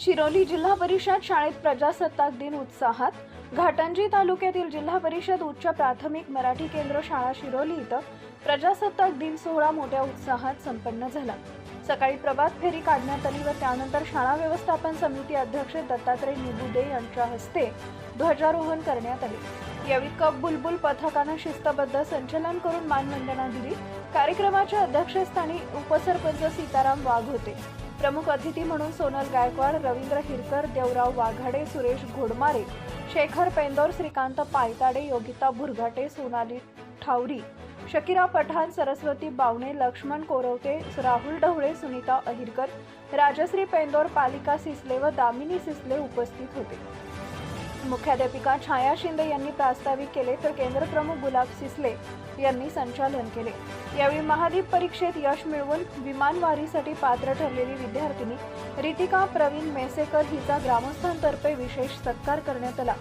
शिरोली जिल्हा परिषद शाळेत प्रजासत्ताक दिन उत्साहात. घाटंजी तालुक्यातील जिल्हा परिषद उच्च प्राथमिक मराठी केंद्र शाळा शिरोली इथं प्रजासत्ताक दिन सोहळा मोठ्या उत्साहात संपन्न झाला. सकाळी प्रभात फेरी काढण्यात आली व त्यानंतर शाळा व्यवस्थापन समिती अध्यक्ष दत्तात्रय निबुदे यांच्या हस्ते ध्वजारोहण करण्यात आले. यावेळी कप बुलबुल पथकानं शिस्तबद्ध संचलन करून मानवंदना दिली. कार्यक्रमाच्या अध्यक्षस्थानी उपसरपंच सीताराम वाघ होते. प्रमुख अतिथी म्हणून सोनल गायकवाड रवींद्र हिरकर देवराव वाघाडे सुरेश घोडमारे शेखर पेंदोर श्रीकांत पायताडे योगिता भुरघाटे सोनाली ठावरी शकिरा पठाण सरस्वती बावणे लक्ष्मण कोरवते राहुल ढवळे सुनीता अहिरकर राजश्री पेंदोर पालिका सिसले व दामिनी सिसले उपस्थित होते. मुख्याध्यापिका छाया शिंदे यांनी प्रास्ताविक केले तर केंद्रप्रमुख गुलाब सिसले यांनी संचालन केले. यावेळी महादीप परीक्षेत यश मिळवून विमानवारीसाठी पात्र ठरलेली विद्यार्थिनी रितिका प्रवीण मेसेकर हिचा ग्रामस्थांतर्फे विशेष सत्कार करण्यात आला.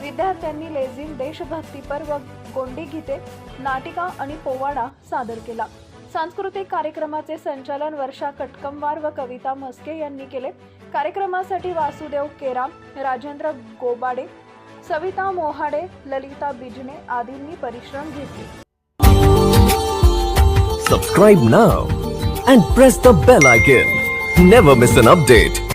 विद्यार्थ्यांनी लेझिम देशभक्तीपर व गोंडी गीते नाटिका आणि पोवाडा सादर केला. सांस्कृतिक कार्यक्रमाचे संचालन वर्षा कटकमवार व कविता म्हस्के यांनी केले. कार्यक्रमासाठी वासुदेव केराम राजेंद्र गोबाडे सविता मोहाडे ललिता बिजने आदींनी परिश्रम घेतले. Subscribe now and press the bell icon never miss an update